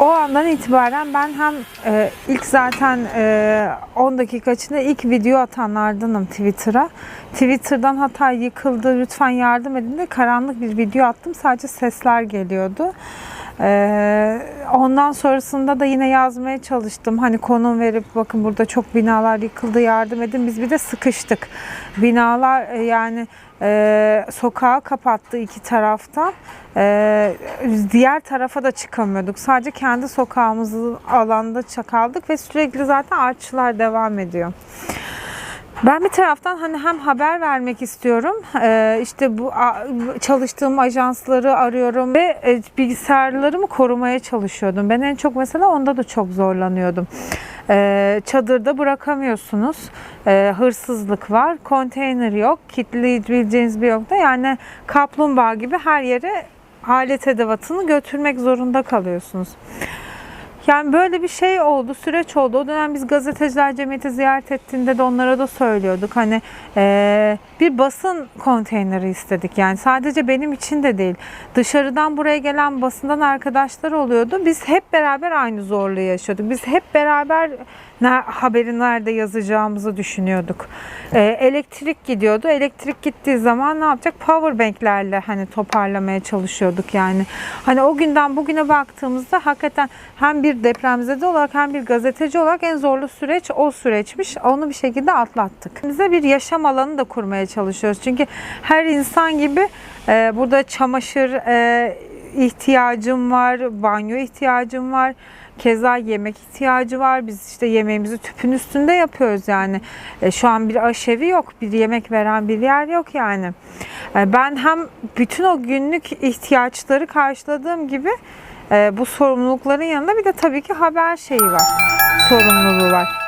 o andan itibaren ben hem e, ilk zaten e, 10 dakika içinde ilk video atanlardanım Twitter'a. Twitter'dan hatta yıkıldı lütfen yardım edin de karanlık bir video attım. Sadece sesler geliyordu. Ee, ondan sonrasında da yine yazmaya çalıştım. Hani konum verip bakın burada çok binalar yıkıldı yardım edin. Biz bir de sıkıştık. Binalar e, yani e, sokağı kapattı iki taraftan. E, diğer tarafa da çıkamıyorduk. Sadece kendi sokağımızın alanda kaldık ve sürekli zaten artçılar devam ediyor. Ben bir taraftan hani hem haber vermek istiyorum, e, işte bu çalıştığım ajansları arıyorum ve e, bilgisayarlarımı korumaya çalışıyordum. Ben en çok mesela onda da çok zorlanıyordum. E, Çadırda bırakamıyorsunuz, E, hırsızlık var, konteyner yok, kilitleyebileceğiniz bir yok da yani kaplumbağa gibi her yere alet edevatını götürmek zorunda kalıyorsunuz. Yani böyle bir şey oldu, süreç oldu. O dönem biz gazeteciler cemiyeti ziyaret ettiğinde de onlara da söylüyorduk. Hani eee, bir basın konteyneri istedik. Yani sadece benim için de değil. Dışarıdan buraya gelen basından arkadaşlar oluyordu. Biz hep beraber aynı zorluğu yaşıyorduk. Biz hep beraber ne, haberi nerede yazacağımızı düşünüyorduk. Eee, elektrik gidiyordu. Elektrik gittiği zaman ne yapacak? Powerbanklerle hani toparlamaya çalışıyorduk yani. Hani o günden bugüne baktığımızda hakikaten hem bir depremzede olarak hem bir gazeteci olarak en zorlu süreç o süreçmiş. Onu bir şekilde atlattık. Bize bir yaşam alanı da kurmaya çalışıyoruz. Çünkü her insan gibi e, burada çamaşır e, ihtiyacım var, banyo ihtiyacım var. Keza yemek ihtiyacı var. Biz işte yemeğimizi tüpün üstünde yapıyoruz yani. E, şu an bir aşevi yok, bir yemek veren bir yer yok yani. E, ben hem bütün o günlük ihtiyaçları karşıladığım gibi bu sorumlulukların yanında bir de tabii ki haber şeyi var, sorumluluğu var.